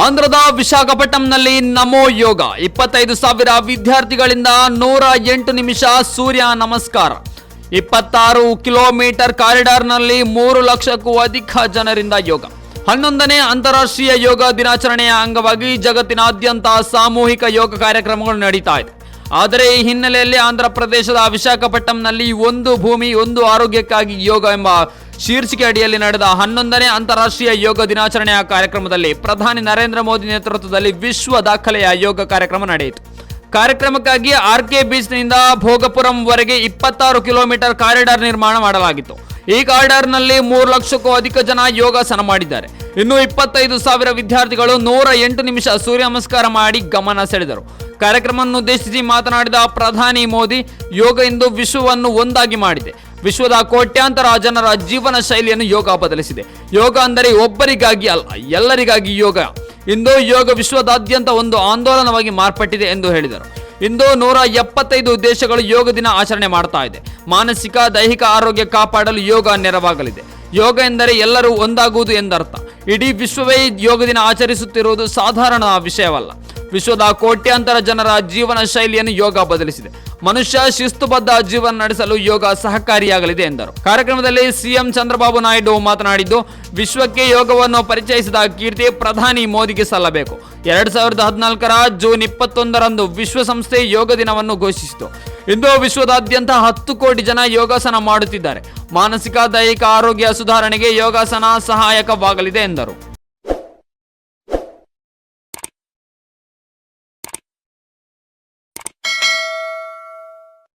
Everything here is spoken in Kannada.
ಆಂಧ್ರದ ವಿಶಾಖಪಟ್ಟಣಂನಲ್ಲಿ ನಮೋ ಯೋಗ. ಇಪ್ಪತ್ತೈದು ಸಾವಿರ ವಿದ್ಯಾರ್ಥಿಗಳಿಂದ ನೂರ ಎಂಟು ನಿಮಿಷ ಸೂರ್ಯ ನಮಸ್ಕಾರ. ಇಪ್ಪತ್ತಾರು ಕಿಲೋಮೀಟರ್ ಕಾರಿಡಾರ್ನಲ್ಲಿ ಮೂರು ಲಕ್ಷಕ್ಕೂ ಅಧಿಕ ಜನರಿಂದ ಯೋಗ. ಹನ್ನೊಂದನೇ ಅಂತಾರಾಷ್ಟ್ರೀಯ ಯೋಗ ದಿನಾಚರಣೆಯ ಅಂಗವಾಗಿ ಜಗತ್ತಿನಾದ್ಯಂತ ಸಾಮೂಹಿಕ ಯೋಗ ಕಾರ್ಯಕ್ರಮಗಳು ನಡೀತಾ ಇದೆ. ಆದರೆ ಈ ಹಿನ್ನೆಲೆಯಲ್ಲಿ ಆಂಧ್ರ ಪ್ರದೇಶದ ವಿಶಾಖಪಟ್ಟಣಂನಲ್ಲಿ ಒಂದು ಭೂಮಿ, ಒಂದು ಆರೋಗ್ಯಕ್ಕಾಗಿ ಯೋಗ ಎಂಬ ಶೀರ್ಷಿಕೆ ಅಡಿಯಲ್ಲಿ ನಡೆದ ಹನ್ನೊಂದನೇ ಅಂತಾರಾಷ್ಟ್ರೀಯ ಯೋಗ ದಿನಾಚರಣೆಯ ಕಾರ್ಯಕ್ರಮದಲ್ಲಿ ಪ್ರಧಾನಿ ನರೇಂದ್ರ ಮೋದಿ ನೇತೃತ್ವದಲ್ಲಿ ವಿಶ್ವ ದಾಖಲೆಯ ಯೋಗ ಕಾರ್ಯಕ್ರಮ ನಡೆಯಿತು. ಕಾರ್ಯಕ್ರಮಕ್ಕಾಗಿ ಆರ್ ಕೆ ಬೀಚ್ನಿಂದ ಭೋಗಪುರಂವರೆಗೆ ಇಪ್ಪತ್ತಾರು ಕಿಲೋಮೀಟರ್ ಕಾರಿಡಾರ್ ನಿರ್ಮಾಣ ಮಾಡಲಾಗಿತ್ತು. ಈ ಕಾರಿಡಾರ್ನಲ್ಲಿ ಮೂರು ಲಕ್ಷಕ್ಕೂ ಅಧಿಕ ಜನ ಯೋಗಾಸನ ಮಾಡಿದ್ದಾರೆ. ಇನ್ನು ಇಪ್ಪತ್ತೈದು ಸಾವಿರ ವಿದ್ಯಾರ್ಥಿಗಳು ನೂರ ಎಂಟು ನಿಮಿಷ ಸೂರ್ಯ ನಮಸ್ಕಾರ ಮಾಡಿ ಗಮನ ಸೆಳೆದರು. ಕಾರ್ಯಕ್ರಮವನ್ನು ಉದ್ದೇಶಿಸಿ ಮಾತನಾಡಿದ ಪ್ರಧಾನಿ ಮೋದಿ, ಯೋಗ ಇಂದು ವಿಶ್ವವನ್ನು ಒಂದಾಗಿ ಮಾಡಿದೆ. ವಿಶ್ವದ ಕೋಟ್ಯಾಂತರ ಜನರ ಜೀವನ ಶೈಲಿಯನ್ನು ಯೋಗ ಬದಲಿಸಿದೆ. ಯೋಗ ಅಂದರೆ ಒಬ್ಬರಿಗಾಗಿ ಅಲ್ಲ, ಎಲ್ಲರಿಗಾಗಿ ಯೋಗ. ಇಂದು ಯೋಗ ವಿಶ್ವದಾದ್ಯಂತ ಒಂದು ಆಂದೋಲನವಾಗಿ ಮಾರ್ಪಟ್ಟಿದೆ ಎಂದು ಹೇಳಿದರು. ಇಂದು ನೂರ ಎಪ್ಪತ್ತೈದು ದೇಶಗಳು ಯೋಗ ದಿನ ಆಚರಣೆ ಮಾಡ್ತಾ ಇದೆ. ಮಾನಸಿಕ, ದೈಹಿಕ ಆರೋಗ್ಯ ಕಾಪಾಡಲು ಯೋಗ ನೆರವಾಗಲಿದೆ. ಯೋಗ ಎಂದರೆ ಎಲ್ಲರೂ ಒಂದಾಗುವುದು ಎಂದರ್ಥ. ಇಡೀ ವಿಶ್ವವೇ ಯೋಗ ದಿನ ಆಚರಿಸುತ್ತಿರುವುದು ಸಾಧಾರಣ ವಿಷಯವಲ್ಲ. ವಿಶ್ವದ ಕೋಟ್ಯಾಂತರ ಜನರ ಜೀವನ ಶೈಲಿಯನ್ನು ಯೋಗ ಬದಲಿಸಿದೆ. ಮನುಷ್ಯ ಶಿಸ್ತುಬದ್ಧ ಜೀವನ ನಡೆಸಲು ಯೋಗ ಸಹಕಾರಿಯಾಗಲಿದೆ ಎಂದರು. ಕಾರ್ಯಕ್ರಮದಲ್ಲಿ ಸಿಎಂ ಚಂದ್ರಬಾಬು ನಾಯ್ಡು ಮಾತನಾಡಿದ್ದು, ವಿಶ್ವಕ್ಕೆ ಯೋಗವನ್ನು ಪರಿಚಯಿಸಿದ ಕೀರ್ತಿ ಪ್ರಧಾನಿ ಮೋದಿಗೆ ಸಲ್ಲಬೇಕು. ಎರಡ್ ಸಾವಿರದ ಹದಿನಾಲ್ಕರ ಜೂನ್ ಇಪ್ಪತ್ತೊಂದರಂದು ವಿಶ್ವಸಂಸ್ಥೆ ಯೋಗ ದಿನವನ್ನು ಘೋಷಿಸಿತು. ಇಂದು ವಿಶ್ವದಾದ್ಯಂತ ಹತ್ತು ಕೋಟಿ ಜನ ಯೋಗಾಸನ ಮಾಡುತ್ತಿದ್ದಾರೆ. ಮಾನಸಿಕ, ದೈಹಿಕ ಆರೋಗ್ಯ ಸುಧಾರಣೆಗೆ ಯೋಗಾಸನ ಸಹಾಯಕವಾಗಲಿದೆ ಎಂದರು.